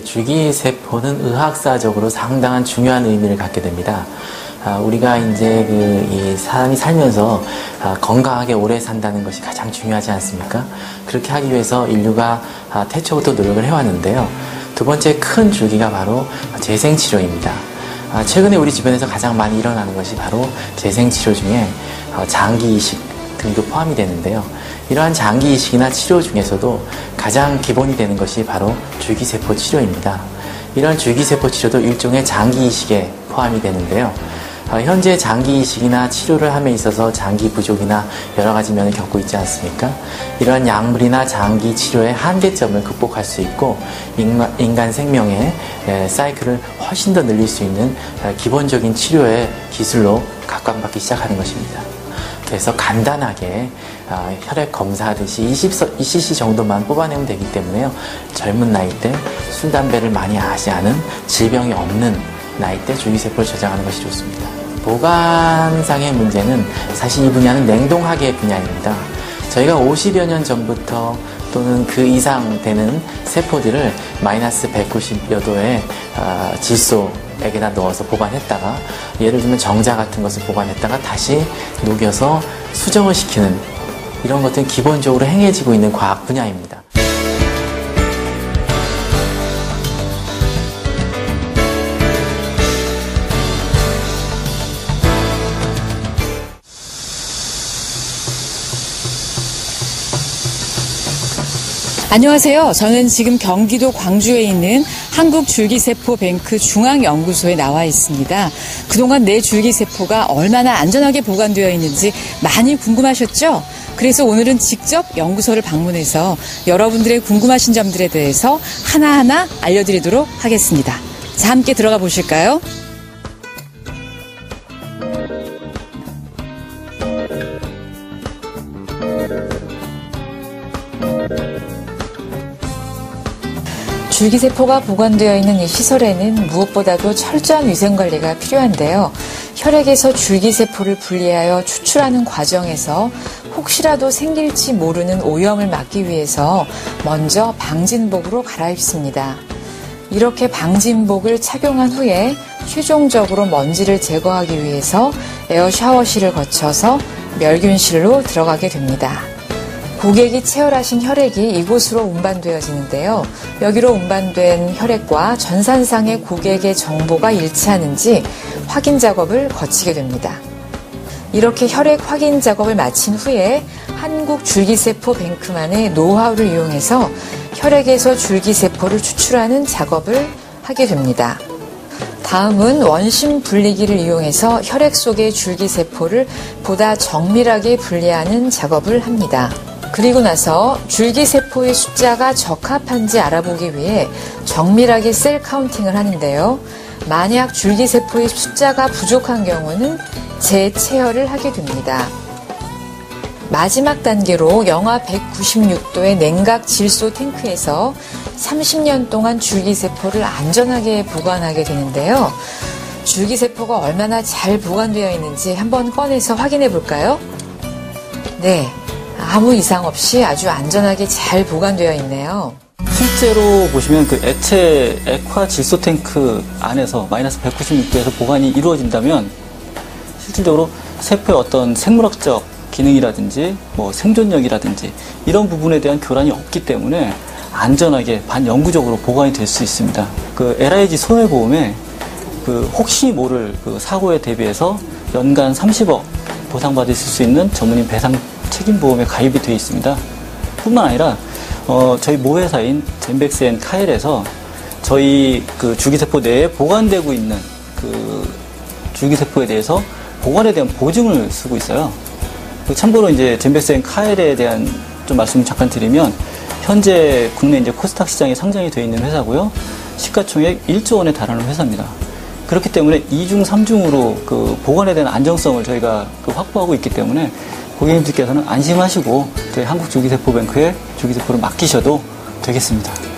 줄기세포는 의학사적으로 상당한 중요한 의미를 갖게 됩니다. 아, 우리가 이제 그, 이 사람이 살면서 아, 건강하게 오래 산다는 것이 가장 중요하지 않습니까? 그렇게 하기 위해서 인류가 아, 태초부터 노력을 해왔는데요. 두 번째 큰 줄기가 바로 재생치료입니다. 아, 최근에 우리 주변에서 가장 많이 일어나는 것이 바로 재생치료 중에 어, 장기 이식 등도 포함이 되는데요. 이러한 장기 이식이나 치료 중에서도 가장 기본이 되는 것이 바로 줄기세포 치료입니다. 이런 줄기세포 치료도 일종의 장기 이식에 포함이 되는데요. 어, 현재 장기 이식이나 치료를 함에 있어서 장기 부족이나 여러 가지 면을 겪고 있지 않습니까? 이러한 약물이나 장기 치료의 한계점을 극복할 수 있고 인간, 생명의 에, 사이클을 훨씬 더 늘릴 수 있는 에, 기본적인 치료의 기술로 각광받기 시작하는 것입니다. 그래서 간단하게 어, 혈액 검사하듯이 20cc 정도만 뽑아내면 되기 때문에요. 젊은 나이 때 술, 담배를 많이 하지 않은 질병이 없는 나이 때 줄기세포를 저장하는 것이 좋습니다. 보관상의 문제는 사실 이 분야는 냉동학의 분야입니다. 저희가 50여 년 전부터 또는 그 이상 되는 세포들을 마이너스 190여 도의 어, 질소액에다 넣어서 보관했다가 예를 들면 정자 같은 것을 보관했다가 다시 녹여서 수정을 시키는 이런 것들은 기본적으로 행해지고 있는 과학 분야입니다. 안녕하세요. 저는 지금 경기도 광주에 있는 한국줄기세포뱅크 중앙연구소에 나와 있습니다. 그동안 내 줄기세포가 얼마나 안전하게 보관되어 있는지 많이 궁금하셨죠? 그래서 오늘은 직접 연구소를 방문해서 여러분들의 궁금하신 점들에 대해서 하나하나 알려드리도록 하겠습니다. 자, 함께 들어가 보실까요? 줄기세포가 보관되어 있는 이 시설에는 무엇보다도 철저한 위생관리가 필요한데요. 혈액에서 줄기세포를 분리하여 추출하는 과정에서 혹시라도 생길지 모르는 오염을 막기 위해서 먼저 방진복으로 갈아입습니다. 이렇게 방진복을 착용한 후에 최종적으로 먼지를 제거하기 위해서 에어 샤워실을 거쳐서 멸균실로 들어가게 됩니다. 고객이 체열하신 혈액이 이곳으로 운반되어지는데요. 여기로 운반된 혈액과 전산상의 고객의 정보가 일치하는지 확인 작업을 거치게 됩니다. 이렇게 혈액 확인 작업을 마친 후에 한국 줄기세포 뱅크만의 노하우를 이용해서 혈액에서 줄기세포를 추출하는 작업을 하게 됩니다. 다음은 원심 분리기를 이용해서 혈액 속의 줄기세포를 보다 정밀하게 분리하는 작업을 합니다. 그리고 나서 줄기세포의 숫자가 적합한지 알아보기 위해 정밀하게 셀 카운팅을 하는데요. 만약 줄기세포의 숫자가 부족한 경우는 재체열을 하게 됩니다. 마지막 단계로 영하 196도의 냉각 질소 탱크에서 30년 동안 줄기세포를 안전하게 보관하게 되는데요. 줄기세포가 얼마나 잘 보관되어 있는지 한번 꺼내서 확인해 볼까요? 네. 아무 이상 없이 아주 안전하게 잘 보관되어 있네요. 실제로 보시면 그 액체 액화 질소 탱크 안에서 마이너스 196도에서 보관이 이루어진다면 실질적으로 세포의 어떤 생물학적 기능이라든지 뭐 생존력이라든지 이런 부분에 대한 교란이 없기 때문에 안전하게 반영구적으로 보관이 될 수 있습니다. 그 LIG 손해보험에 그 혹시 모를 그 사고에 대비해서 연간 30억 보상받으실 수 있는 전문인 배상 책임보험에 가입이 되어 있습니다. 뿐만 아니라 어, 저희 모회사인 젠백스 앤 카일에서 저희 그 줄기세포 내에 보관되고 있는 그 줄기세포에 대해서 보관에 대한 보증을 쓰고 있어요. 그 참고로 이제 젠백스 앤 카일에 대한 좀 말씀 잠깐 드리면 현재 국내 이제 코스닥 시장에 상장이 되어 있는 회사고요. 시가총액 1조 원에 달하는 회사입니다. 그렇기 때문에 2중, 3중으로 그 보관에 대한 안정성을 저희가 그 확보하고 있기 때문에 고객님들께서는 안심하시고 저희 한국줄기세포뱅크에 줄기세포를 맡기셔도 되겠습니다.